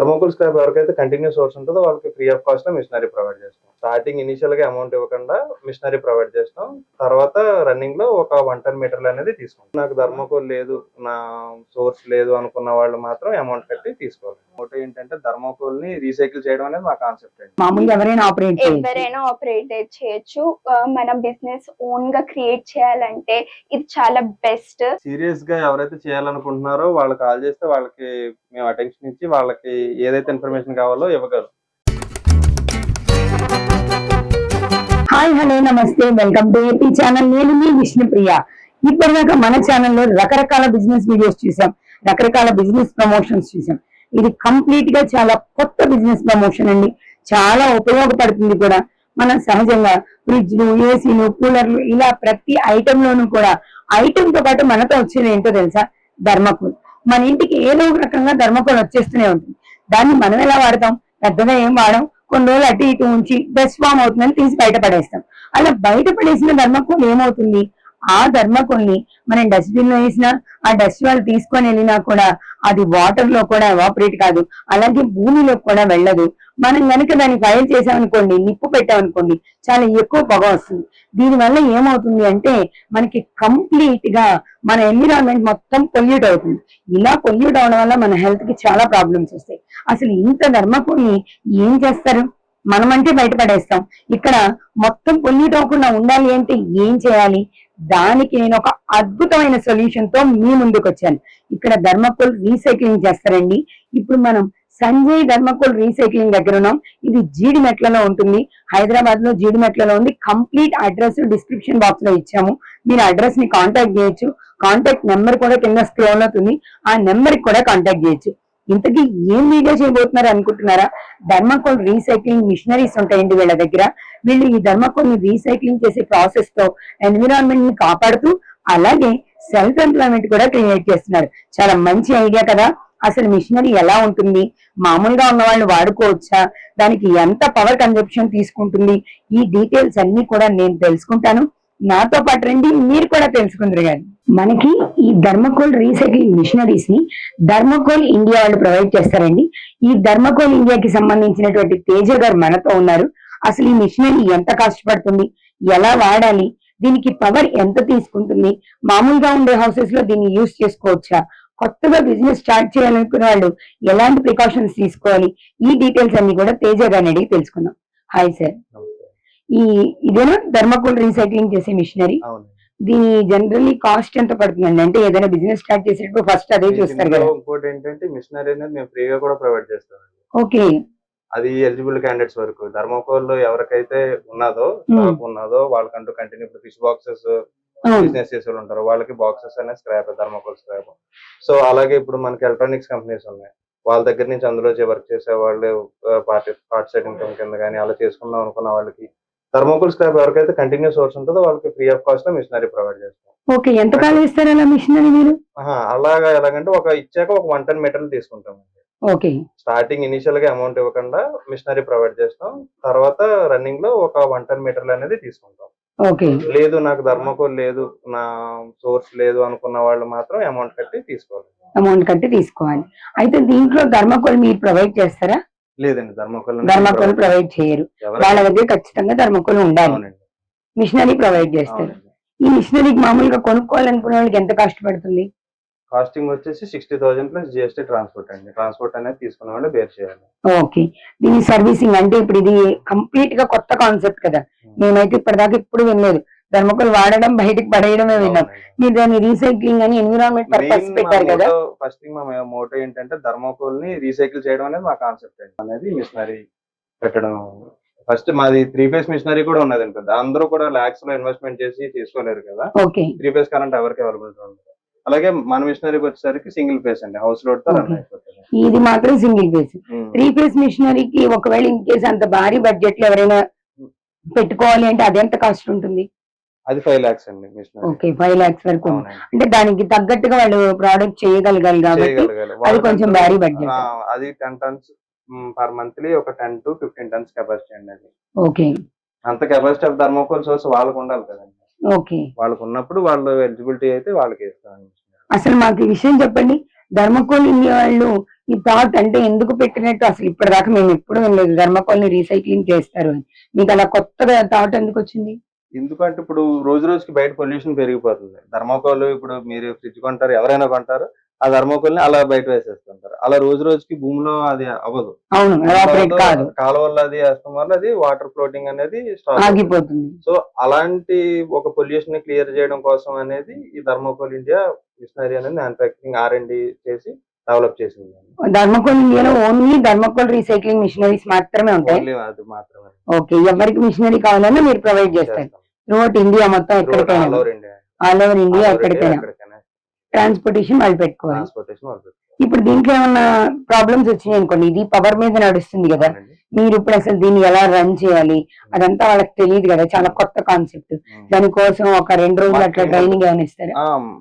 Thermocol scrap ఎవరికైతే continuous source ఉంటుందో వాళ్ళకి ఫ్రీ ఆఫ్ కాస్ట్లో మిషనరీ ప్రొవైడ్ చేస్తాం. స్టార్టింగ్ ఇనిషియల్గా అమౌంట్ ఇవ్వకుండా మిషనరీ ప్రొవైడ్ చేస్తాం. తర్వాత రన్నింగ్లో ఒక వన్ టన్ మీటర్లు అనేది తీసుకుంటాం. నాకు థర్మోకోల్ లేదు నా సోర్స్ లేదు అనుకున్న వాళ్ళు మాత్రం అమౌంట్ కట్టి తీసుకోవాలి. ఒకటి ఏంటంటే థర్మోకోల్ని రీసైకిల్ చేయడం అనేది మా కాన్సెప్ట్ అండి. మామూలుగా ఎవరైనా ఆపరేట్ ఎవరైనా ఆపరేట్ చేయొచ్చు. మన బిజినెస్ ఓన్గా క్రియేట్ చేయాలంటే ఇది చాలా బెస్ట్ సీరియస్గా ఎవరైతే చేయాలనుకుంటున్నారో వాళ్ళు కాల్ చేస్తే వాళ్ళకి మేము అటెన్షన్ ఇచ్చి వాళ్ళకి ఏదైతే ఇన్ఫర్మేషన్ కావాలో ఇవ్వగలరు. హాయ్ హలో నమస్తే వెల్కమ్ టు ఏపీ ఛానల్. నేను మీ విష్ణుప్రియ. ఇప్పటిదాకా మన ఛానల్లో రకరకాల బిజినెస్ వీడియోస్ చూసాం. రకరకాల బిజినెస్ ప్రమోషన్స్ చూసాం. ఇది కంప్లీట్గా చాలా కొత్త బిజినెస్ ప్రమోషన్ అండి. చాలా ఉపయోగపడుతుంది కూడా. మనం సహజంగా ఫ్రిడ్జ్లు ఏసీలు కూలర్లు ఇలా ప్రతి ఐటమ్ లోనూ కూడా ఐటమ్తో పాటు మనతో వచ్చేది ఏంటో తెలుసా? ధర్మకోల్. మన ఇంటికి ఏదో ఒక రకంగా ధర్మకోల్ వచ్చేస్తూనే ఉంటుంది. దాన్ని మనం ఎలా వాడతాం? పెద్దగా ఏం వాడం? కొన్ని రోజులు అటు ఇటు ఉంచి బెస్ట్ ఫామ్ అవుతుందని తీసి బయట పడేస్తాం. అలా బయట పడేసిన ధర్మకోల్ ఏమవుతుంది? ఆ ధర్మకోల్ని మనం డస్ట్బిన్లో వేసినా ఆ డస్ట్ వాళ్ళు తీసుకొని వెళ్ళినా కూడా అది వాటర్లో కూడా ఎవాపరేట్ కాదు. అలాగే భూమిలో కూడా వెళ్ళదు. మనం కనుక దాన్ని ఫైర్ చేసామనుకోండి నిప్పు పెట్టామనుకోండి చాలా ఎక్కువ పొగ వస్తుంది. దీనివల్ల ఏమవుతుంది అంటే మనకి కంప్లీట్గా మన ఎన్విరాన్మెంట్ మొత్తం పొల్యూట్ అవుతుంది. ఇలా పొల్యూట్ అవడం వల్ల మన హెల్త్కి చాలా ప్రాబ్లమ్స్ వస్తాయి. అసలు ఇంత ధర్మకుని ఏం చేస్తారు? మనమంటే బయటపడేస్తాం. ఇక్కడ మొత్తం పొల్యూట్ అవ్వకుండా ఉండాలి అంటే ఏం చేయాలి? దానికి నేను ఒక అద్భుతమైన సొల్యూషన్తో మీ ముందుకు వచ్చాను ఇక్కడ ధర్మకోల్ రీసైక్లింగ్ చేస్తారండి. ఇప్పుడు మనం సంజయ్ ధర్మకోల్ రీసైక్లింగ్ దగ్గర ఉన్నాం. ఇది జీడిమెట్లలో ఉంటుంది. హైదరాబాద్లో జీడిమెట్లలో ఉంది. కంప్లీట్ అడ్రస్ డిస్క్రిప్షన్ బాక్స్లో ఇచ్చాము. మీరు అడ్రస్ని కాంటాక్ట్ చేయొచ్చు. కాంటాక్ట్ నెంబర్ కూడా కింద స్క్రోల్ అవుతుంది ఆ నెంబర్ కూడా కాంటాక్ట్ చేయొచ్చు. ఇంతకీ ఏం వీడియో చేయబోతున్నారు అనుకుంటున్నారా? ధర్మకోల్ రీసైక్లింగ్ మిషనరీస్ ఉంటాయండి వీళ్ళ దగ్గర. వీళ్ళు ఈ ధర్మకోల్ని రీసైక్లింగ్ చేసే ప్రాసెస్తో ఎన్విరాన్మెంట్ని కాపాడుతూ అలాగే సెల్ఫ్ ఎంప్లాయ్మెంట్ కూడా క్రియేట్ చేస్తున్నారు. చాలా మంచి ఐడియా కదా. అసలు మిషనరీ ఎలా ఉంటుంది? మామూలుగా ఉన్న వాళ్ళు వాడుకోవచ్చా? దానికి ఎంత పవర్ కన్జప్షన్ తీసుకుంటుంది? ఈ డీటెయిల్స్ అన్ని కూడా నేను తెలుసుకుంటాను. నాతో పాటు రండి మీరు కూడా తెలుసుకుందరు కానీ మనకి ఈ ధర్మకోల్ రీసైక్లింగ్ మిషనరీస్ని ధర్మకోల్ ఇండియా వాళ్ళు ప్రొవైడ్ చేస్తారండి. ఈ ధర్మకోల్ ఇండియాకి సంబంధించినటువంటి తేజ గారు మనతో ఉన్నారు. అసలు ఈ మిషనరీ ఎంత కష్టపడుతుంది? ఎలా వాడాలి? దీనికి పవర్ ఎంత తీసుకుంటుంది? మామూలుగా ఉండే హౌసెస్లో దీన్ని యూస్ చేసుకోవచ్చా? కొత్తగా బిజినెస్ స్టార్ట్ చేయాలనుకున్న వాళ్ళు ఎలాంటి ప్రికాషన్స్ తీసుకోవాలి? ఈ డీటెయిల్స్ అన్ని కూడా తేజ గారిని అడిగి తెలుసుకుందాం. హాయ్ సార్ ఈ ఇదేనా? ధర్మకోల్ రీసైక్లింగ్ చేసే మిషనరీ అవును. దీని జనరల్లీ కాస్ట్ ఎంత పడుతుందండి? అంటే ఏదైనా బిజినెస్ స్టార్ట్ చేసేటప్పుడు ఫస్ట్ అదే చూస్తారు కదా. ఇంకోటి ఏంటంటే మిషనరీ అనేది మేము ఫ్రీగా కూడా ప్రొవైడ్ చేస్తాం ఓకే. అది ఎలిజిబుల్ క్యాండిడేట్స్ వరకు. ధర్మకోల్ ఎవరికైతే ఉన్నదో స్టాక్ ఉన్నదో వాళ్ళకంటూ కంటిన్యూ ఇప్పుడు ఫిష్ బాక్సెస్ బిజినెస్ చేసే ఉంటారు. వాళ్ళకి బాక్సెస్ అనేది స్క్రాప్ థర్మోకోల్ స్క్రాప్. సో అలాగే ఇప్పుడు మనకి ఎలక్ట్రానిక్స్ కంపెనీస్ ఉన్నాయి. వాళ్ళ దగ్గర నుంచి అందులో వర్క్ చేసే వాళ్ళు పార్టీ పార్ట్ సైడ్ ఇన్కమ్ కింద కానీ అలా చేసుకుందాం అనుకున్న వాళ్ళకి థర్మోకోల్ స్క్రాప్ ఎవరికైతే కంటిన్యూ సోర్స్ ఉంటుందో వాళ్ళకి ఫ్రీ ఆఫ్ కాస్ట్లో మిషనరీ ప్రొవైడ్ చేస్తాం. ఓకే. ఎంత కాలం ఇస్తారు అలా మిషనరీ మీరు? అలాగా ఎలాగంటే ఒక ఇచ్చాక ఒక వన్ టన్ మీటర్లు తీసుకుంటాం ఓకే. స్టార్టింగ్ ఇనిషియల్గా అమౌంట్ ఇవ్వకుండా మిషనరీ ప్రొవైడ్ చేస్తాం. తర్వాత రన్నింగ్లో ఒక వన్ టన్ మీటర్లు అనేది తీసుకుంటాం. ఓకే. లేదు నాకు ధర్మకోల్ లేదు నా సోర్స్ లేదు అనుకున్న వాళ్ళు మాత్రం అమౌంట్ కట్టి తీసుకోవాలి. అమౌంట్ కట్టి తీసుకోవాలి. అయితే దీంట్లో ధర్మకోల్ మీరు ప్రొవైడ్ చేస్తారా? లేదండి ధర్మకోల్ ధర్మకోల్ ప్రొవైడ్ చేయరు. వాళ్ళ దగ్గర ఖచ్చితంగా ధర్మకోల్ ఉండాలి. మిషనరీ ప్రొవైడ్ చేస్తారు. ఈ మిషనరీకి మామూలుగా కొనుక్కోవాలనుకునే వాళ్ళకి ఎంత కాస్ట్ పడుతుంది? కాస్టింగ్ వచ్చేసి sixty thousand plus GST transport అండి. ట్రాన్స్పోర్ట్ అనేది తీసుకున్న వాళ్ళు బేర్ చేయాలి. ఓకే. దీని సర్వీసింగ్ అంటే ఇప్పుడు ఇది కంప్లీట్గా కొత్త కాన్సెప్ట్ కదా. మేమైతే ఇప్పటిదాకా ఇప్పుడు వినలేదు. ధర్మకోల్ వాడడం బయటికి పడేయడమే విన్నాం. మీరు దాన్ని రీసైక్లింగ్ అని ఎన్విరాన్మెంట్ పర్పస్ పెట్టారు కదా. ఫస్ట్ థింగ్ మా మోటో ఏంటంటే ధర్మకోల్ని రీసైకిల్ చేయడం అనేది మా కాన్సెప్ట్ అనేది మిషనరీ పెట్టడం. ఫస్ట్ మాది త్రీ ఫేస్ మిషనరీ కూడా ఉన్నది పెద్ద అందరూ కూడా లాక్స్లో ఇన్వెస్ట్మెంట్ చేసి తీసుకోలేరు కదా. ఓకే. త్రీ ఫేస్ కరెంట్ ఎవరికి అవైలబుల్ ఉండదు. అలాగే మన మిషనరీకి వచ్చేసరికి సింగిల్ ఫేస్ అండి. హౌస్ లోడ్తో రన్ Okay. అయిపోతుంది. ఇది మాత్రం సింగిల్ ఫేస్. త్రీ ఫేస్ మిషనరీకి ఒకవేళ ఇన్ కేసు అంత భారీ బడ్జెట్లో ఎవరైనా పెట్టుకోవాలి అంటే అది ఎంత కాస్ట్ ఉంటుంది? అది ఫైవ్ లాక్స్ అండి ఓకే ఫైవ్ లాక్స్ వరకు. అంటే దానికి తగ్గట్టుగా వాళ్ళు ప్రోడక్ట్ చేయగలగాలి కాబట్టి. అది కొంచెం భారీ. ఆ, అది టెన్ టన్స్ పర్ మంత్లీ ఒక ten to fifteen tons capacity అండి అది. ఓకే. అంత కెపాసిటీ ఆఫ్ థర్మోకోల్ సోర్స్ వాళ్ళకు ఉండాలి కదండి. ఓకే. వాళ్ళకు ఉన్నప్పుడు వాళ్ళు ఎలిజిబిలిటీ అయితే వాళ్ళకి ఇస్తామండి. అసలు మాకు ఈ విషయం చెప్పండి. ధర్మకోల్ ఇండియా వాళ్ళు ఈ థాట్ అంటే ఎందుకు పెట్టినట్టు అసలు ఇప్పటిదాకా మేము ఎప్పుడు వినలేదు. ధర్మకోల్ని రీసైక్లింగ్ చేస్తారు అని. మీకు అలా కొత్తగా థాట్ ఎందుకు వచ్చింది? ఎందుకంటే ఇప్పుడు రోజు రోజుకి బయట పొల్యూషన్ పెరిగిపోతుంది. ధర్మకోల్ ఇప్పుడు మీరు ఫ్రిడ్జ్ కొంటారు ఎవరైనా కొంటారు. ఆ ధర్మకోల్ని అలా బయట వేసేస్తుంటారు. అలా రోజు రోజుకి భూమిలో అది అవ్వదు. అవును కాలువల్లో అది వేస్తాం వల్ల అది వాటర్ ఫ్లోటింగ్ అనేది. ఆగిపోతుంది. సో అలాంటి ఒక పొల్యూషన్ని క్లియర్ చేయడం కోసం అనేది ఈ ధర్మకోల్ ఇండియా మిషనరీ అనేది మ్యానుఫాక్చరింగ్ ఆర్ అండ్ చేసి డెవలప్ చేసింది. ధర్మకోల్ ఇండియాలో ఓన్లీ ధర్మకోల్ రీసైక్లింగ్ మిషనరీస్ మాత్రమే ఉంటాయి. మాత్రమే. ఓకే ఎవరికి మిషనరీ కావాలన్నా మీరు ప్రొవైడ్ చేస్తారు. త్రూఅవుట్ ఇండియా మొత్తం ఎక్కడికైనా. ఆల్ ఓవర్ ఇండియా ఎక్కడికైనా. ట్రాన్స్పోర్టేషన్ వాళ్ళు పెట్టుకోవాలి. ట్రాన్స్పోర్టేషన్ ఇప్పుడు దీంట్లో ఏమన్నా ప్రాబ్లమ్స్ వచ్చినాయి అనుకోండి ఇది పవర్ మీద నడుస్తుంది కదా. మీరు ఇప్పుడు అసలు దీన్ని ఎలా రన్ చేయాలి? అదంతా వాళ్ళకి తెలియదు కదా చాలా కొత్త కాన్సెప్ట్ దానికోసం ఒక రెండు రోజులు అట్లా ట్రైనింగ్ ఏమైనా ఇస్తారా?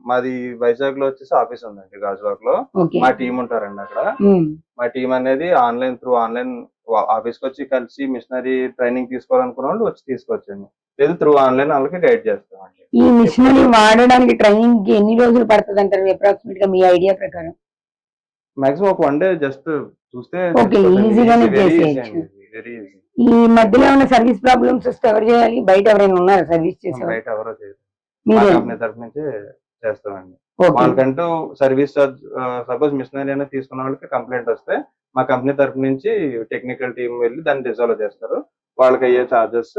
మాది వైజాగ్లో వచ్చేసి ఆఫీస్ ఉందండి గాజువాక్లో ఓకే. మా టీం ఉంటారండి అక్కడ. మా టీం అనేది ఆన్లైన్ త్రూ ఆన్లైన్ ఆఫీస్కి వచ్చి కలిసి మిషనరీ ట్రైనింగ్ తీసుకోవాలనుకున్న వాళ్ళు వచ్చి తీసుకొచ్చండి. లేదు త్రూ ఆన్లైన్ వాళ్ళకి గైడ్ చేస్తామండి. ఈ మిషనరీ వాడడానికి ట్రైనింగ్కి ఎన్ని రోజులు పడుతుంది అంటారు అప్రాక్సిమేట్గా మీ ఐడియా ప్రకారం? మాక్సిమం ఒక వన్ డే జస్ట్ చూస్తే Okay, easy గానే చేసేయచ్చు. ఈ మధ్యలో ఏమైనా సర్వీస్ ప్రాబ్లమ్స్ వస్తే ఎవరు చేయాలి. బయట ఎవరైనా ఉన్నారా సర్వీస్ చేసేవారు బయట ఎవరో చేయరు మా మీరే కంపెనీ తరఫు నుంచి చేస్తామండి. ఓకే వాళ్ళకంటూ సర్వీస్ చార్జ్ సపోజ్ మిషనరీ అనేది తీసుకున్న వాళ్ళకి కంప్లైంట్ వస్తే మా కంపెనీ తరఫు నుంచి టెక్నికల్ టీం వెళ్ళి దాన్ని రిజాల్వ్ చేస్తారు. వాళ్ళకి అయ్యే చార్జెస్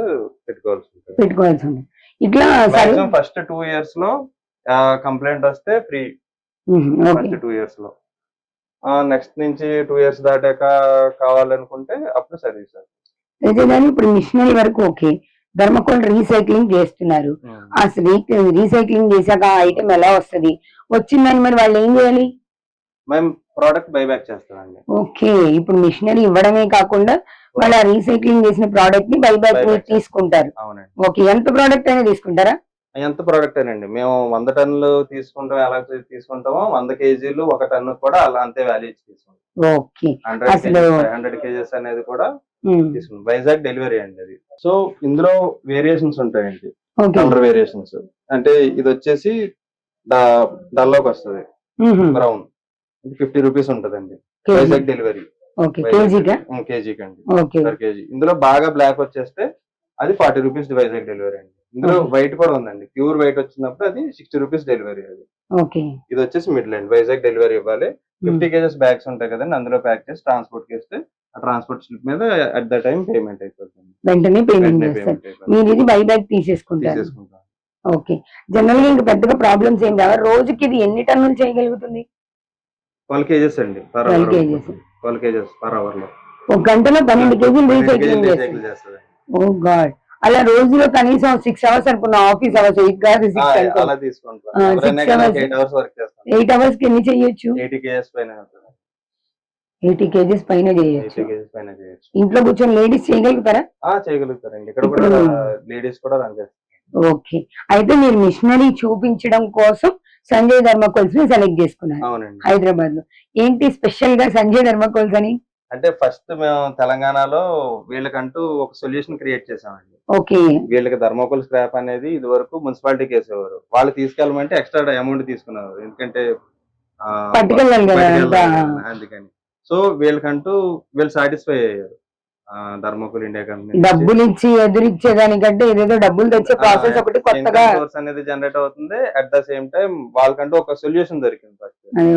పెట్టుకోవాల్సి ఉంటుంది. పెట్టుకోవాల్సి ఉంది ఇట్లా మాక్సిమం ఫస్ట్ టూ ఇయర్స్లో కంప్లైంట్ వస్తే ఫ్రీ ఫస్ట్ టూ ఇయర్స్లో. నెక్స్ట్ నుంచి టూ ఇయర్స్ దాటాక కావాలనుకుంటే అప్పుడు సర్వీస్ అయితే కానీ ఇప్పుడు మిషనరీ వరకు ఓకే. ధర్మకోల్ రీసైక్లింగ్ చేస్తున్నారు. అసలు రీసైక్లింగ్ చేశాక ఆ ఐటమ్ ఎలా వస్తది? వచ్చిందని మరి వాళ్ళు ఏం చేయాలి? మేము ప్రోడక్ట్ బైబ్యాక్ చేస్తామండి. ఓకే. ఇప్పుడు మిషనరీ ఇవ్వడమే కాకుండా వాళ్ళు ఆ రీసైక్లింగ్ చేసిన ప్రోడక్ట్ని బైబ్యాక్ Buyback. తీసుకుంటారు. అవునండి. ఓకే ఎంత ప్రోడక్ట్ అయినా తీసుకుంటారా? ఎంత ప్రోడక్ట్ అండి మేము వంద టన్నులు తీసుకుంటాం ఎలా తీసుకుంటామో వంద కేజీలు ఒక టన్ను కూడా అలా అంతే వాల్యూ ఇచ్చి తీసుకుంటాం. హండ్రెడ్ కేజెస్ అనేది కూడా ఉమ్, తీసుకుంటాం. వైజాగ్ డెలివరీ అండి అది. సో ఇందులో వేరియేషన్స్ ఉంటాయండి. కలర్ వేరియేషన్స్ అంటే ఇది వచ్చేసి డల్లోకి వస్తుంది. బ్రౌన్ ఫిఫ్టీ రూపీస్ ఉంటదండి. వైజాగ్ డెలివరీ కేజీకి అండి. ఇందులో బాగా బ్లాక్ వచ్చేస్తే అది ఫార్టీ రూపీస్ వైజాగ్ డెలివరీ అండి. ఇందులో. వైట్ కూడా ఉందండి. ప్యూర్ వైట్ వచ్చినప్పుడు అది సిక్స్టీ రూపీస్ డెలివరీ అది. ఓకే. ఇది వచ్చేసి మిడ్ ల్యాండ్ వైజాగ్ డెలివరీ ఇవ్వాలి. ఫిఫ్టీ కేజెస్ బ్యాగ్స్ ఉంటాయి కదండి అందులో ప్యాక్ చేసి ట్రాన్స్పోర్ట్ చేస్తే ట్రాన్స్పోర్ట్ స్లిప్ మీద అట్ ద టైం పేమెంట్ అయిపోతుంది. వెంటనే పేమెంట్ మీరు ఇది బైబ్యాక్ తీసేసుకుంటారు. తీసేసుకుంటాం. ఓకే. జనరల్గా ఇంకా పెద్దగా ప్రాబ్లమ్స్ ఏం రావు రోజుకి ఇది ఎన్ని టన్నులు చేయగలుగుతుంది? ట్వెల్వ్ కేజెస్ అండి per 12 hour kgs. Twelve kgs per అవర్లో ఒక గంటలో పన్నెండు కేజీలు రీసైక్లింగ్ చేస్తుంది. Oh god. అలా రోజులో కనీసం సిక్స్ అవర్స్ అనుకున్న ఆఫీస్ అవర్స్ ఎయిట్ కాదు సిక్స్. ఎయిట్ అవర్స్కి ఎన్ని చేయొచ్చు? ఎయిటీ కేజెస్ పైన చేయొచ్చు. ఇంట్లో కూర్చొని లేడీస్ చేయగలుగుతారా? చేయగలుగుతారండి. ఇక్కడ కూడా లేడీస్ కూడా రన్ చేస్తారు. ఓకే. అయితే మీరు మిషనరీ చూపించడం కోసం సంజయ్ ధర్మకోల్స్ని సెలెక్ట్ చేసుకున్నారు. అవునండి. హైదరాబాద్లో ఏంటి స్పెషల్గా సంజయ్ ధర్మకోల్స్ అని అంటే ఫస్ట్ మేము తెలంగాణలో వీళ్ళకంటూ ఒక సొల్యూషన్ క్రియేట్ చేసామండి ఓకే. వీళ్ళకి ధర్మోకోల్ స్క్రాప్ అనేది ఇది వరకు మున్సిపాలిటీకి వేసేవారు వాళ్ళు తీసుకెళ్ళమంటే ఎక్స్ట్రా అమౌంట్ తీసుకున్నారు. ఎందుకంటే ఆ, పట్టుకెళ్ళాలి కదా పట్టుకెళ్ళాలి అంతా. కదా, అందుకని. సో వీళ్ళకంటూ వీళ్ళు సాటిస్ఫై అయ్యారు. ధర్మోకోల్ ఇండియా కంపెనీ డబ్బులు ఇచ్చి ఎదురిచ్చే దానికంటే ఏదేదో డబ్బులు తెచ్చే ప్రాసెస్ ఒకటి కొత్తగా సోర్స్ అనేది జనరేట్ అవుతుంది. అట్ ద సేమ్ టైం వాళ్ళకంటూ ఒక సొల్యూషన్ దొరికింది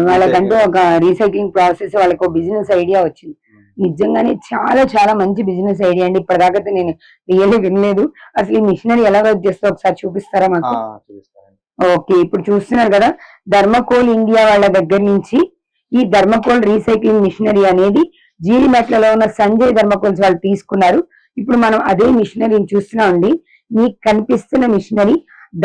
వాళ్ళకంటూ ఒక రీసైక్లింగ్ ప్రాసెస్ వాళ్ళకి ఒక బిజినెస్ ఐడియా వచ్చింది. నిజంగానే చాలా చాలా మంచి బిజినెస్ ఐడియా అండి. ఇప్పటిదాకా నేను రియల్లీ వినలేదు. అసలు ఈ మిషనరీ ఎలా వర్క్ చేస్తో ఒకసారి చూపిస్తారా మాకు? ఓకే ఇప్పుడు చూస్తున్నారు కదా ధర్మకోల్ ఇండియా వాళ్ళ దగ్గర నుంచి ఈ ధర్మకోల్ రీసైక్లింగ్ మిషనరీ అనేది జీడిమెట్లలో ఉన్న సంజయ్ ధర్మకోల్స్ వాళ్ళు తీసుకున్నారు. ఇప్పుడు మనం అదే మిషనరీని చూస్తున్నామండి. మీకు కనిపిస్తున్న మిషనరీ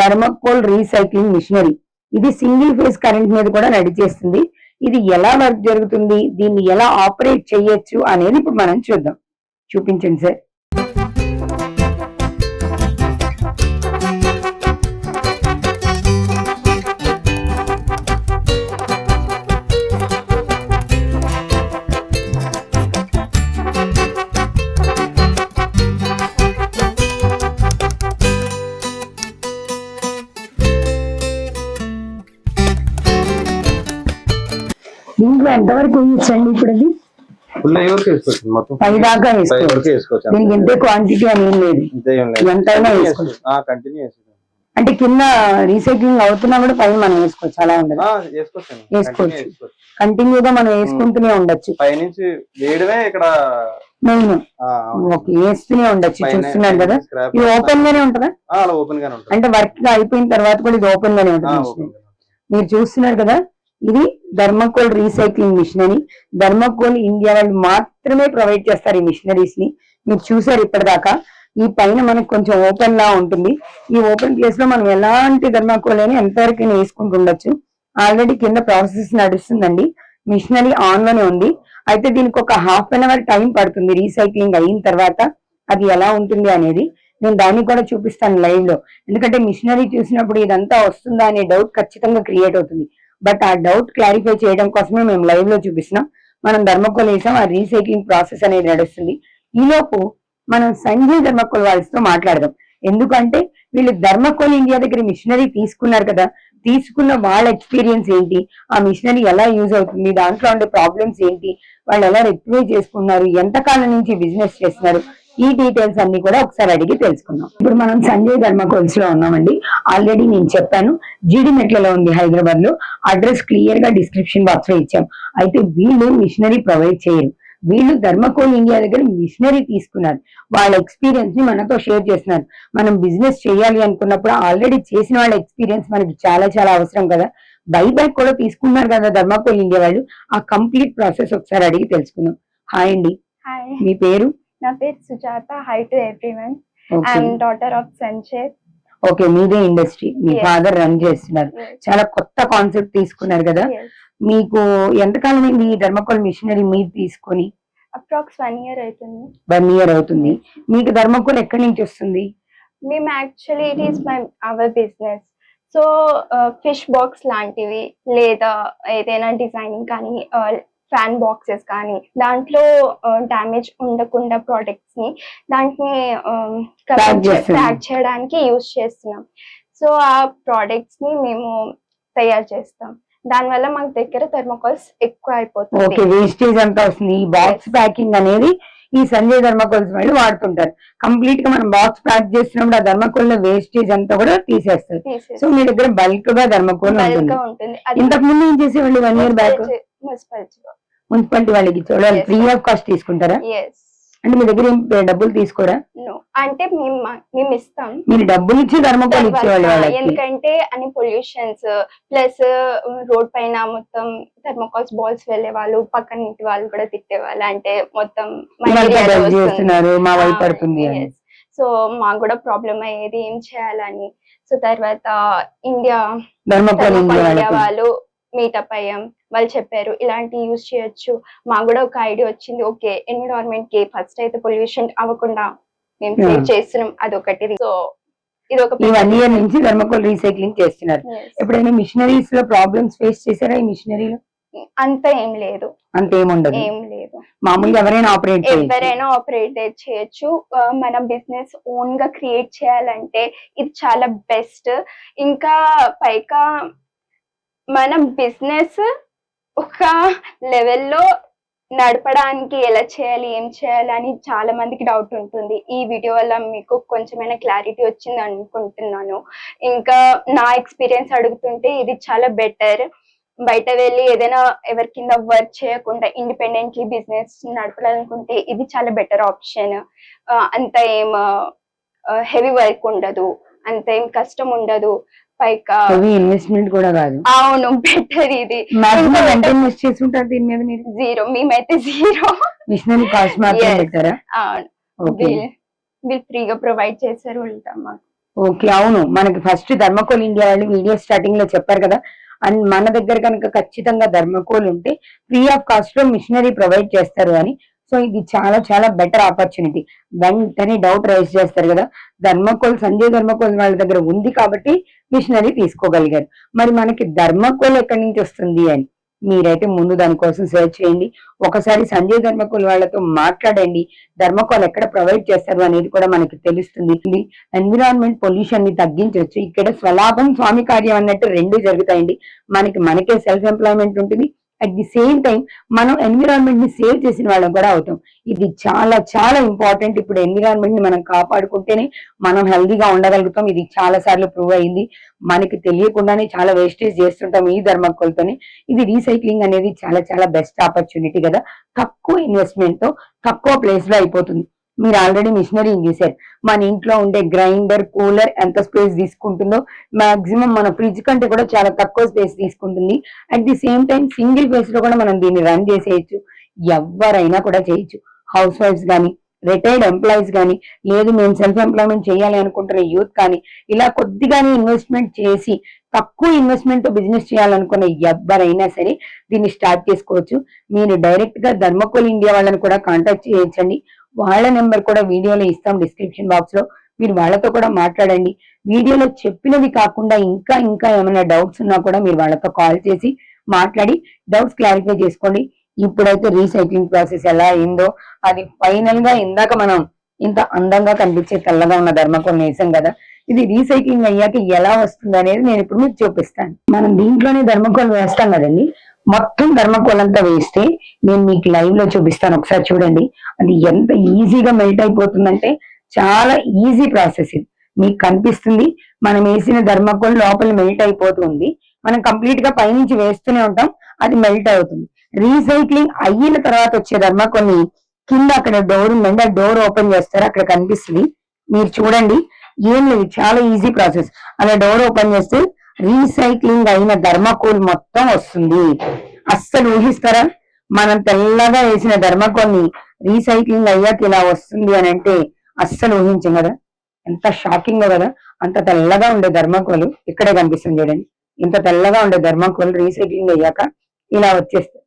ధర్మకోల్ రీసైక్లింగ్ మిషనరీ. ఇది సింగిల్ ఫేజ్ కరెంట్ మీద కూడా నడిచేస్తుంది ఇది ఎలా వర్క్ జరుగుతుంది? దీన్ని ఎలా ఆపరేట్ చేయొచ్చు అనేది ఇప్పుడు మనం చూద్దాం. చూపించండి సార్. దీంట్లో ఎంతవరకు వేయచ్చండి ఇప్పుడు అది వరకు వేసుకోవచ్చు దీనికి ఇంతే క్వాంటిటీ అని ఏం లేదు. ఎంతైనా వేసుకోవచ్చు. అంటే కింద రీసైక్లింగ్ అవుతున్నా కూడా పైన మనం వేసుకోవచ్చు. అలా ఉండదు. వేసుకోవచ్చు కంటిన్యూగా మనం వేసుకుంటూనే ఉండొచ్చు. పైనుంచి వేయడమే ఇక్కడ మెయిన్. ఓకే వేస్తూనే ఉండొచ్చు. చూస్తున్నారు కదా. ఇది ఓపెన్ గానే ఉంటుందా? ఆ, అలా ఓపెన్ గానే ఉంటుంది. అంటే వర్క్ అయిపోయిన తర్వాత కూడా ఇది ఓపెన్. గానే ఉంటుంది. మీరు చూస్తున్నారు కదా ఇది ధర్మకోల్ రీసైక్లింగ్ మిషన్ అని ధర్మకోల్ ఇండియా వాళ్ళు మాత్రమే ప్రొవైడ్ చేస్తారు ఈ మిషనరీస్ని. మీరు చూసారు ఇప్పటిదాకా. ఈ పైన మనకు కొంచెం ఓపెన్ లా ఉంటుంది. ఈ ఓపెన్ ప్లేస్లో మనం ఎలాంటి ధర్మకోల్ అని ఎంతవరకు వేసుకుంటుండొచ్చు ఆల్రెడీ కింద ప్రాసెస్ నడుస్తుందండి. మిషనరీ ఆన్లోనే ఉంది. అయితే దీనికి ఒక హాఫ్ అన్ అవర్ టైం పడుతుంది రీసైక్లింగ్ అయిన తర్వాత అది ఎలా ఉంటుంది అనేది. నేను దాన్ని కూడా చూపిస్తాను లైవ్లో ఎందుకంటే మిషనరీ చూసినప్పుడు ఇదంతా వస్తుందా అనే డౌట్ ఖచ్చితంగా క్రియేట్ అవుతుంది. బట్ ఆ డౌట్ క్లారిఫై చేయడం కోసమే మేము లైవ్లో చూపిస్తున్నాం. మనం ధర్మకోల్ వేసాం ఆ రీసైక్లింగ్ ప్రాసెస్ అనేది నడుస్తుంది. ఈలోపు మనం సంజయ్ ధర్మకోల్ వాళ్ళతో మాట్లాడదాం. ఎందుకంటే వీళ్ళు ధర్మకోల్ ఇండియా దగ్గర మిషనరీ తీసుకున్నారు కదా తీసుకున్న వాళ్ళ ఎక్స్పీరియన్స్ ఏంటి ఆ మిషనరీ ఎలా యూజ్ అవుతుంది దాంట్లో ఉండే ప్రాబ్లమ్స్ ఏంటి వాళ్ళు ఎలా రెక్టిఫై చేసుకున్నారు ఎంత కాలం నుంచి బిజినెస్ చేస్తున్నారు ఈ డీటెయిల్స్ అన్ని కూడా ఒకసారి అడిగి తెలుసుకుందాం. ఇప్పుడు మనం సంజయ్ ధర్మకోల్స్లో ఉన్నామండి. ఆల్రెడీ నేను చెప్పాను జీడి మెట్లలో ఉంది హైదరాబాద్లో అడ్రస్ క్లియర్గా డిస్క్రిప్షన్ బాక్స్లో ఇచ్చాం. అయితే వీళ్ళు మిషనరీ ప్రొవైడ్ చేయరు. వీళ్ళు ధర్మకోల్ ఇండియా దగ్గర మిషనరీ తీసుకున్నారు. వాళ్ళ ఎక్స్పీరియన్స్ని మనతో షేర్ చేస్తున్నారు. మనం బిజినెస్ చేయాలి అనుకున్నప్పుడు ఆల్రెడీ చేసిన వాళ్ళ ఎక్స్పీరియన్స్ మనకి చాలా చాలా అవసరం కదా. బైబ్యాక్ కూడా తీసుకున్నారు కదా ధర్మకోల్ ఇండియా వాళ్ళు. ఆ కంప్లీట్ ప్రాసెస్ ఒకసారి అడిగి తెలుసుకుందాం. హాయ్ అండి. మీ పేరు? నా పేరు Sujatha hi to everyone I'm daughter of Sanjay okay మీదే ఇండస్ట్రీ మీ. ఫాదర్ రన్ చేస్తున్నారు. చాలా కొత్త కాన్సెప్ట్ తీసుకున్నారు కదా. మీకు ఎంతకాలం ఈ ధర్మకోల్ మిషనరీ మీరు తీసుకొని? అప్రాక్స్ వన్ ఇయర్ అవుతుంది. వన్ ఇయర్ అవుతుంది. మీకు ధర్మకోల్ ఎక్కడి నుంచి వస్తుంది? మేము actually it is my our business so fish box లాంటివి లేదా ఏదైనా డిజైనింగ్ కానీ ఫ్యాన్ బాక్సెస్ కానీ దాంట్లో డ్యామేజ్ ఉండకుండా ప్రోడక్ట్స్ని దాంట్ని. ప్యాక్ చేయడానికి యూస్ చేస్తున్నాం. సో ఆ ప్రోడక్ట్స్ని మేము తయారు చేస్తాం. దానివల్ల మాకు దగ్గర థర్మోకాల్స్ ఎక్కువ అయిపోతుంది వేస్టేజ్ అంతా వస్తుంది. ఈ బాక్స్ ప్యాకింగ్ అనేది ఈ సంజయ్ ధర్మకోల్స్ వాళ్ళు వాడుతుంటారు. కంప్లీట్గా మనం బాక్స్ ప్యాక్ చేసినప్పుడు ఆ ధర్మకోల్లో వేస్టేజ్ అంతా కూడా తీసేస్తారు. సో మీ దగ్గర బల్క్గా ధర్మకోల్ ఉంటుంది. ఇంతకు ముందు ఏం చేసేవాళ్ళు వన్ ఇయర్ బ్యాక్ మున్సిపాలిటీ వాళ్ళకి ఇచ్చేవాళ్ళు ఫ్రీ. ఆఫ్ కాస్ట్ తీసుకుంటారా? అంటే మీ దగ్గర డబ్బులు తీసుకోరా? అంటే మేము ఇస్తాం. మీరు డబ్బులు ఇచ్చి ధర్మకోల్ ఇచ్చేవాళ్ళు ఎందుకంటే అన్ని పొల్యూషన్స్ ప్లస్ రోడ్ పైన మొత్తం థర్మోకాల్స్ బాల్స్ వెళ్ళే వాళ్ళు పక్కన ఇంటి వాళ్ళు కూడా తిట్టేవాళ్ళు. అంటే మొత్తం మా వైపు పడుతుంది. సో మాకు కూడా ప్రాబ్లం అయ్యేది ఏం చేయాలని. సో తర్వాత ఇండియా వాళ్ళు మీటప్ అయ్యాం. వాళ్ళు చెప్పారు ఇలాంటి యూజ్ చేయొచ్చు. మాకు కూడా ఒక ఐడియా వచ్చింది. ఓకే ఎన్విరాన్మెంట్కి ఫస్ట్ అయితే పొల్యూషన్ అవ్వకుండా మేము సేవ్. చేస్తున్నాం. అదొకటి. సో ఇది ఒక వన్ ఇయర్ నుంచి ధర్మకోల్ రీసైక్లింగ్ చేస్తున్నారు. ఎప్పుడైనా మిషనరీస్లో ప్రాబ్లమ్స్ ఫేస్ చేశారా ఈ మిషనరీలో? అంత ఏం లేదు. అంత ఏముండదు ఏం లేదు. మామూలుగా ఎవరైనా ఆపరేట్ ఎవరైనా ఆపరేట్ చేయొచ్చు. మన బిజినెస్ ఓన్గా క్రియేట్ చేయాలంటే ఇది చాలా బెస్ట్. ఇంకా పైగా మన బిజినెస్ ఒక లెవెల్లో నడపడానికి ఎలా చేయాలి ఏం చేయాలి అని చాలా మందికి డౌట్ ఉంటుంది. ఈ వీడియో వల్ల మీకు కొంచెమైనా క్లారిటీ వచ్చింది అనుకుంటున్నాను. ఇంకా నా ఎక్స్పీరియన్స్ అడుగుతుంటే ఇది చాలా బెటర్ బయట వెళ్ళి ఏదైనా ఎవరి కింద వర్క్ చేయకుండా ఇండిపెండెంట్లీ బిజినెస్ నడపాలనుకుంటే ఇది చాలా బెటర్ ఆప్షన్ అంత ఏం హెవీ వర్క్ ఉండదు. అంత ఏం కష్టం ఉండదు. పైగా ఇన్వెస్ట్మెంట్ కూడా కాదు. అవును బెటర్ ఇది. మాక్సిమం ఎంత ఇన్వెస్ట్ చేసి ఉంటారు దీని మీద మీరు? జీరో మేమైతే జీరో మిషనరీ కాస్ట్ మాత్రం Yes. పెట్టారా? ఓకే వీళ్ళు ఫ్రీగా ప్రొవైడ్ చేశారు ఉంటాం మాకు. ఓకే అవును. మనకి ఫస్ట్ ధర్మకోల్ ఇండియా వాళ్ళు వీడియో స్టార్టింగ్లో చెప్పారు కదా. అండ్ మన దగ్గర కనుక ఖచ్చితంగా ధర్మకోల్ ఉంటే ఫ్రీ ఆఫ్ కాస్ట్లో మిషనరీ ప్రొవైడ్ చేస్తారు అని సో ఇది చాలా చాలా బెటర్ ఆపర్చునిటీ వెంటనే డౌట్ రైజ్ చేస్తారు కదా. ధర్మకోల్ సంజయ్ ధర్మకోల్ వాళ్ళ దగ్గర ఉంది కాబట్టి మిషనరీ తీసుకోగలిగారు. మరి మనకి ధర్మకోల్ ఎక్కడి నుంచి వస్తుంది అని మీరైతే ముందు దానికోసం సెర్చ్ చేయండి. ఒకసారి సంజయ్ ధర్మకోల్ వాళ్ళతో మాట్లాడండి. ధర్మకోల్ ఎక్కడ ప్రొవైడ్ చేస్తారు అనేది కూడా మనకి తెలుస్తుంది. ఎన్విరాన్మెంట్ పొల్యూషన్ని తగ్గించవచ్చు. ఇక్కడ స్వలాభం స్వామి కార్యం అన్నట్టు రెండు జరుగుతాయండి. మనకి మనకే సెల్ఫ్ ఎంప్లాయ్మెంట్ ఉంటుంది. అట్ ది సేమ్ టైం మనం ఎన్విరాన్మెంట్ని సేవ్ చేసిన వాళ్ళం కూడా అవుతాం. ఇది చాలా చాలా ఇంపార్టెంట్ ఇప్పుడు ఎన్విరాన్మెంట్ని మనం కాపాడుకుంటేనే మనం హెల్దీగా ఉండగలుగుతాం. ఇది చాలా సార్లు ప్రూవ్ అయింది. మనకి తెలియకుండానే చాలా వేస్టేజ్ చేస్తుంటాం ఈ ధర్మకోల్తోని. ఇది రీసైక్లింగ్ అనేది చాలా చాలా బెస్ట్ ఆపర్చునిటీ కదా. తక్కువ ఇన్వెస్ట్మెంట్తో తక్కువ ప్లేస్లో అయిపోతుంది. మీరు ఆల్రెడీ మిషనరీ చూసారు మన ఇంట్లో ఉండే గ్రైండర్ కూలర్ ఎంత స్పేస్ తీసుకుంటుందో మాక్సిమం మన ఫ్రిడ్జ్ కంటే కూడా చాలా తక్కువ స్పేస్ తీసుకుంటుంది. At the same time single ఫేస్లో కూడా మనం దీన్ని రన్ చేసేయచ్చు. ఎవరైనా కూడా చేయొచ్చు. హౌస్ వైఫ్స్ కానీ రిటైర్డ్ ఎంప్లాయీస్ కానీ లేదు మేము సెల్ఫ్ ఎంప్లాయ్మెంట్ చేయాలి అనుకుంటున్న యూత్ కానీ ఇలా కొద్దిగానే ఇన్వెస్ట్మెంట్ చేసి తక్కువ ఇన్వెస్ట్మెంట్తో బిజినెస్ చేయాలనుకున్న ఎవరైనా సరే దీన్ని స్టార్ట్ చేసుకోవచ్చు. మీరు డైరెక్ట్గా ధర్మకోల్ ఇండియా వాళ్ళని కూడా కాంటాక్ట్ చేయొచ్చండి. వాళ్ళ నెంబర్ కూడా వీడియోలో ఇస్తాం డిస్క్రిప్షన్ బాక్స్లో మీరు వాళ్ళతో కూడా మాట్లాడండి. వీడియోలో చెప్పినవి కాకుండా ఇంకా ఇంకా ఏమైనా డౌట్స్ ఉన్నా కూడా మీరు వాళ్ళతో కాల్ చేసి మాట్లాడి డౌట్స్ క్లారిఫై చేసుకోండి. ఇప్పుడైతే రీసైక్లింగ్ ప్రాసెస్ ఎలా అయిందో అది ఫైనల్గా ఇందాక మనం ఇంత అందంగా కనిపించే తెల్లగా ఉన్న ధర్మకోణ వేసాం కదా ఇది రీసైక్లింగ్ అయ్యాక ఎలా వస్తుంది అనేది నేను ఇప్పుడు మీకు చూపిస్తాను. మనం దీంట్లోనే ధర్మకోణ వేస్తాం కదండి. మొత్తం ధర్మకోల్ అంతా వేస్తే నేను మీకు లైవ్లో చూపిస్తాను. ఒకసారి చూడండి. అది ఎంత ఈజీగా మెల్ట్ అయిపోతుందంటే చాలా ఈజీ ప్రాసెస్ ఇది. మీకు కనిపిస్తుంది. మనం వేసిన ధర్మకోల్ లోపల మెల్ట్ అయిపోతుంది. మనం కంప్లీట్గా పైనుంచి వేస్తూనే ఉంటాం. అది మెల్ట్ అవుతుంది. రీసైక్లింగ్ అయిన తర్వాత వచ్చే ధర్మకోల్ని కింద అక్కడ డోర్ ఉందండి. ఆ డోర్ ఓపెన్ చేస్తారు. అక్కడ కనిపిస్తుంది. మీరు చూడండి. ఏం లేదు. చాలా ఈజీ ప్రాసెస్. అలా డోర్ ఓపెన్ చేస్తే రీసైక్లింగ్ అయిన ధర్మకోల్ మొత్తం వస్తుంది. అస్సలు ఊహిస్తారా? మనం తెల్లగా వేసిన ధర్మకోల్ని రీసైక్లింగ్ అయ్యాక ఇలా వస్తుంది అని అంటే అస్సలు ఊహించం కదా? ఎంత షాకింగ్ కదా? అంత తెల్లగా ఉండే ధర్మకోలు ఇక్కడే కనిపిస్తుంది చూడండి. ఇంత తెల్లగా ఉండే ధర్మకోల్ రీసైక్లింగ్ అయ్యాక ఇలా వచ్చేస్తారు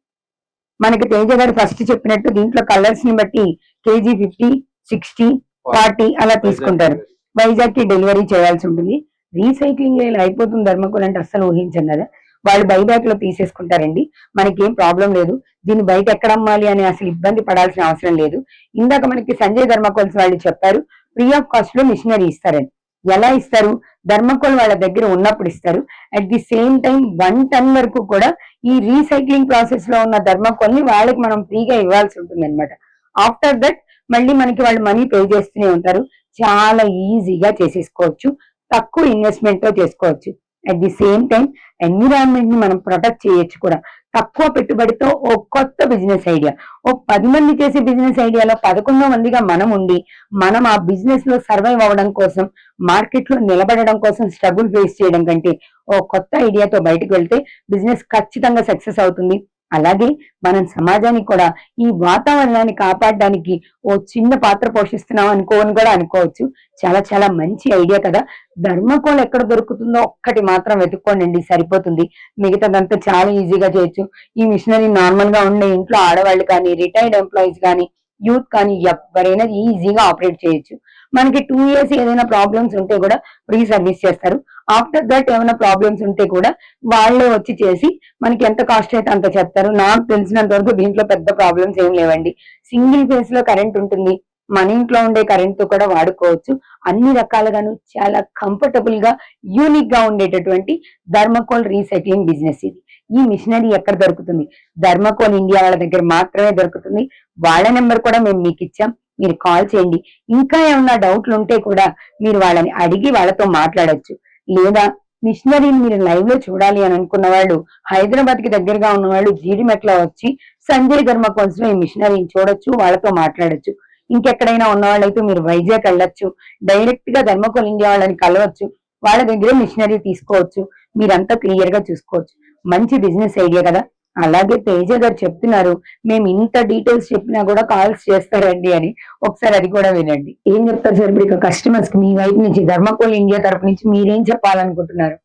మనకి తేజ గారు ఫస్ట్ చెప్పినట్టు దీంట్లో కలర్స్ని బట్టి కేజీ ఫిఫ్టీ సిక్స్టీ ఫార్టీ అలా తీసుకుంటారు. వైజాగ్కి డెలివరీ చేయాల్సి ఉంటుంది. రీసైక్లింగ్ ఇలా అయిపోతుంది ధర్మకోల్ అంటే అస్సలు ఊహించను కదా. వాళ్ళు బైబ్యాక్లో తీసేసుకుంటారండి. మనకి ఏం ప్రాబ్లం లేదు. దీన్ని బయట ఎక్కడ అమ్మాలి అని అసలు ఇబ్బంది పడాల్సిన అవసరం లేదు. ఇందాక మనకి సంజయ్ ధర్మకోల్స్ వాళ్ళు చెప్పారు ఫ్రీ ఆఫ్ కాస్ట్లో మిషనరీ ఇస్తారని. ఎలా ఇస్తారు? ధర్మకోల్ వాళ్ళ దగ్గర ఉన్నప్పుడు ఇస్తారు. At the same time one ton వరకు కూడా ఈ రీసైక్లింగ్ ప్రాసెస్లో ఉన్న ధర్మకోల్ని వాళ్ళకి మనం ఫ్రీగా ఇవ్వాల్సి ఉంటుంది అనమాట ఆఫ్టర్ దట్ మళ్ళీ మనకి వాళ్ళు మనీ పే చేస్తూనే ఉంటారు. చాలా ఈజీగా చేసేసుకోవచ్చు. తక్కువ ఇన్వెస్ట్మెంట్తో చేసుకోవచ్చు. అట్ ది సేమ్ టైం ఎన్విరాన్మెంట్ని మనం ప్రొటెక్ట్ చేయొచ్చు కూడా. తక్కువ పెట్టుబడితో ఓ కొత్త బిజినెస్ ఐడియా ఓ పది మంది చేసే బిజినెస్ ఐడియాలో పదకొండో మందిగా మనం ఉండి మనం ఆ బిజినెస్లో సర్వైవ్ అవ్వడం కోసం మార్కెట్లో నిలబడడం కోసం స్ట్రగుల్ ఫేస్ చేయడం కంటే ఓ కొత్త ఐడియాతో బయటకు వెళ్తే బిజినెస్ ఖచ్చితంగా సక్సెస్ అవుతుంది. అలాగే మనం సమాజానికి కూడా ఈ వాతావరణాన్ని కాపాడడానికి ఓ చిన్న పాత్ర పోషిస్తున్నాం అనుకోని కూడా అనుకోవచ్చు. చాలా చాలా మంచి ఐడియా కదా. ధర్మకోల్ ఎక్కడ దొరుకుతుందో ఒక్కటి మాత్రం వెతుక్కోండి సరిపోతుంది. మిగతాదంతా చాలా ఈజీగా చేయొచ్చు. ఈ మిషనరీ నార్మల్గా ఉండే ఇంట్లో ఆడవాళ్ళు కానీ రిటైర్డ్ ఎంప్లాయీస్ కానీ యూత్ కానీ ఎవరైనా ఈజీగా ఆపరేట్ చేయొచ్చు. మనకి టూ ఇయర్స్ ఏదైనా ప్రాబ్లమ్స్ ఉంటే కూడా ఫ్రీ సర్వీస్ చేస్తారు. ఆఫ్టర్ దట్ ఏమైనా ప్రాబ్లమ్స్ ఉంటే కూడా వాళ్ళే వచ్చి చేసి మనకి ఎంత కాస్ట్ అయితే అంత చెప్తారు. నాకు తెలిసినంత వరకు దీంట్లో పెద్ద ప్రాబ్లమ్స్ ఏం లేవండి. సింగిల్ ఫేస్లో కరెంట్ ఉంటుంది. మన ఇంట్లో ఉండే కరెంట్తో కూడా వాడుకోవచ్చు. అన్ని రకాలుగాను చాలా కంఫర్టబుల్గా యూనిక్గా ఉండేటటువంటి ధర్మకోల్ రీసైక్లింగ్ బిజినెస్ ఇది. ఈ మిషనరీ ఎక్కడ దొరుకుతుంది? ధర్మకోల్ ఇండియా వాళ్ళ దగ్గర మాత్రమే దొరుకుతుంది. వాళ్ళ నెంబర్ కూడా మేము మీకు ఇచ్చాం. మీరు కాల్ చేయండి. ఇంకా ఏమన్నా డౌట్లు ఉంటే కూడా మీరు వాళ్ళని అడిగి వాళ్ళతో మాట్లాడొచ్చు. లేదా మిషనరీని మీరు లైవ్లో చూడాలి అని అనుకున్న వాళ్ళు హైదరాబాద్కి దగ్గరగా ఉన్న వాళ్ళు జీడిమెట్ల వచ్చి సంజయ్ ధర్మకోల్స్లో ఈ మిషనరీని చూడొచ్చు వాళ్ళతో మాట్లాడొచ్చు. ఇంకెక్కడైనా ఉన్న వాళ్ళైతే మీరు వైజాగ్ వెళ్ళొచ్చు డైరెక్ట్గా ధర్మకోల్ ఇండియా వాళ్ళని కలవచ్చు వాళ్ళ దగ్గర మిషనరీ తీసుకోవచ్చు మీరంతా క్లియర్గా చూసుకోవచ్చు. మంచి బిజినెస్ ఐడియా కదా. అలాగే తేజ గారు చెప్తున్నారు మేము ఇంత డీటెయిల్స్ చెప్పినా కూడా కాల్స్ చేస్తారండి అని. ఒకసారి అది కూడా వినండి. ఏం చెప్తారు సార్ ఇప్పుడు కస్టమర్స్కి? మీ వైపు నుంచి ధర్మకోల్ ఇండియా తరపు నుంచి మీరేం చెప్పాలనుకుంటున్నారు?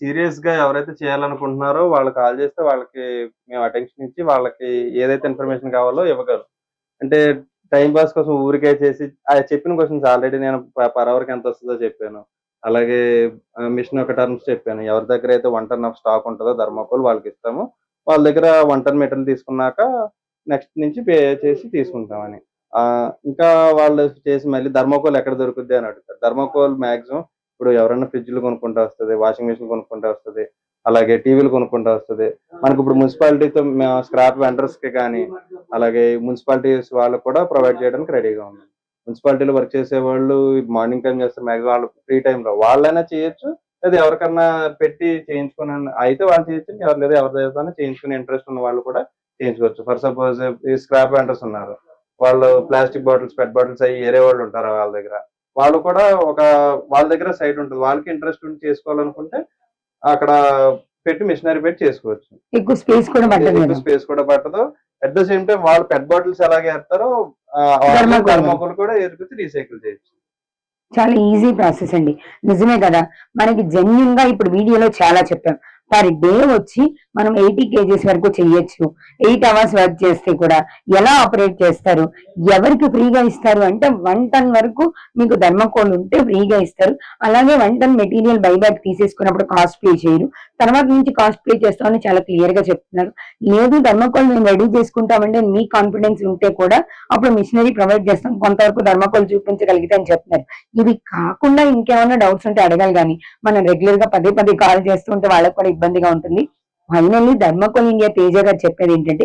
సీరియస్గా ఎవరైతే చేయాలనుకుంటున్నారో వాళ్ళు కాల్ చేస్తే వాళ్ళకి మేము అటెన్షన్ ఇచ్చి వాళ్ళకి ఏదైతే ఇన్ఫర్మేషన్ కావాలో ఇవ్వగలం. అంటే టైం పాస్ కోసం ఊరికే చేసి ఆ చెప్పిన క్వశ్చన్స్ ఆల్రెడీ నేను పర్ అవర్కి ఎంత వస్తుందో చెప్పాను. అలాగే మిషన్ యొక్క టర్మ్స్ చెప్పాను. ఎవరి దగ్గర అయితే వన్ టన్ ఆఫ్ స్టాక్ ఉంటుందో ధర్మకోల్ వాళ్ళకి ఇస్తాము. వాళ్ళ దగ్గర వన్ టన్ మెటీరియల్ తీసుకున్నాక నెక్స్ట్ నుంచి పే చేసి తీసుకుంటామని. ఆ, ఇంకా వాళ్ళు చేసి మళ్ళీ ధర్మకోల్ ఎక్కడ దొరుకుద్ది అని అడుగుతారు. ధర్మకోల్ మాక్సిమం ఇప్పుడు ఎవరైనా ఫ్రిడ్జ్లు కొనుక్కుంటూ వస్తుంది వాషింగ్ మిషన్ కొనుక్కుంటూ వస్తుంది అలాగే టీవీలు కొనుక్కుంటూ వస్తుంది. మనకి ఇప్పుడు మున్సిపాలిటీతో స్క్రాప్ వెండర్స్కి కానీ అలాగే మున్సిపాలిటీస్ వాళ్ళకు కూడా ప్రొవైడ్ చేయడానికి రెడీగా ఉంది. మున్సిపాలిటీలో వర్క్ చేసే వాళ్ళు మార్నింగ్ టైం చేస్తారు మ్యాక్సిమం వాళ్ళు ఫ్రీ టైంలో వాళ్ళైనా చేయొచ్చు లేదా ఎవరికన్నా పెట్టి చేయించుకుని అయితే వాళ్ళు చేయొచ్చు ఎవరు లేదా ఎవరి దగ్గర చేయించుకునే ఇంట్రెస్ట్ ఉన్న వాళ్ళు కూడా చేయించుకోవచ్చు. ఫర్ సపోజ్ ఈ స్క్రాప్ వెండర్స్ ఉన్నారు. వాళ్ళు ప్లాస్టిక్ బాటిల్స్ పెట్ బాటిల్స్ అవి ఏరే వాళ్ళు ఉంటారు వాళ్ళ దగ్గర? వాళ్ళు కూడా ఒక వాళ్ళ దగ్గర సైట్ ఉంటుంది. వాళ్ళకి ఇంట్రెస్ట్ ఉండి చేసుకోవాలనుకుంటే అక్కడ పెట్టి మిషనరీ పెట్టి చేసుకోవచ్చు. ఎక్కువ స్పేస్ కూడా పట్టదు స్పేస్ కూడా పట్టదు. అట్ ద సేమ్ టైం వాళ్ళు పెట్ బాటిల్స్ ఎలాగే వేస్తారో కూడా ఏరుకొచ్చి రీసైకిల్ చేయొచ్చు. చాలా ఈజీ ప్రాసెస్ అండి. నిజమే కదా? మనకి జెన్యున్గా ఇప్పుడు వీడియోలో చాలా చెప్పాం. పర్ డే వచ్చి మనం ఎయిటీ కేజీస్ వరకు చెయ్యొచ్చు ఎయిట్ అవర్స్ వర్క్ చేస్తే కూడా ఎలా ఆపరేట్ చేస్తారు? ఎవరికి ఫ్రీగా ఇస్తారు? అంటే వన్ టన్ వరకు మీకు ధర్మకోల్ ఉంటే ఫ్రీగా ఇస్తారు. అలాగే వన్ టన్ మెటీరియల్ బైబ్యాక్ తీసేసుకున్నప్పుడు కాస్ట్ పే చేయరు. తర్వాత నుంచి కాస్ట్ పే చేస్తామని చాలా క్లియర్గా చెప్తున్నారు. లేదు ధర్మకోల్ మేము రెడీ చేసుకుంటామంటే మీ కాన్ఫిడెన్స్ ఉంటే కూడా అప్పుడు మిషనరీ ప్రొవైడ్ చేస్తాం. కొంతవరకు ధర్మకోల్ చూపించగలిగితే అని చెప్తున్నారు. ఇవి కాకుండా ఇంకేమైనా డౌట్స్ ఉంటే అడగాలి కానీ మనం రెగ్యులర్గా పదే పదే కాల్ చేస్తుంటే వాళ్ళకి కూడా ఇబ్బందిగా ఉంటుంది. ఫైనల్లీ ధర్మకోల్ ఇండియా తేజ గారు చెప్పేది ఏంటంటే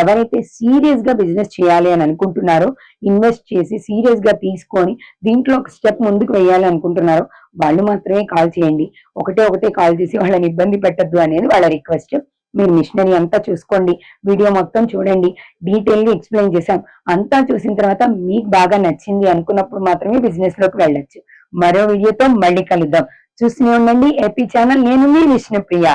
ఎవరైతే సీరియస్గా బిజినెస్ చేయాలి అని అనుకుంటున్నారో ఇన్వెస్ట్ చేసి సీరియస్గా తీసుకొని దీంట్లో ఒక స్టెప్ ముందుకు వేయాలి అనుకుంటున్నారో వాళ్ళు మాత్రమే కాల్ చేయండి. ఒకటే ఒకటే కాల్ చేసి వాళ్ళని ఇబ్బంది పెట్టద్దు అనేది వాళ్ళ రిక్వెస్ట్ మీరు మిషనరీ అంతా చూసుకోండి. వీడియో మొత్తం చూడండి. డీటెయిల్గా ఎక్స్ప్లెయిన్ చేశాం. అంతా చూసిన తర్వాత మీకు బాగా నచ్చింది అనుకున్నప్పుడు మాత్రమే బిజినెస్లోకి వెళ్ళొచ్చు. మరో వీడియోతో మళ్ళీ కలుద్దాం. చూస్తూనే ఉండండి. ఏపీ ఛానల్ నేను మీ విష్ణుప్రియ.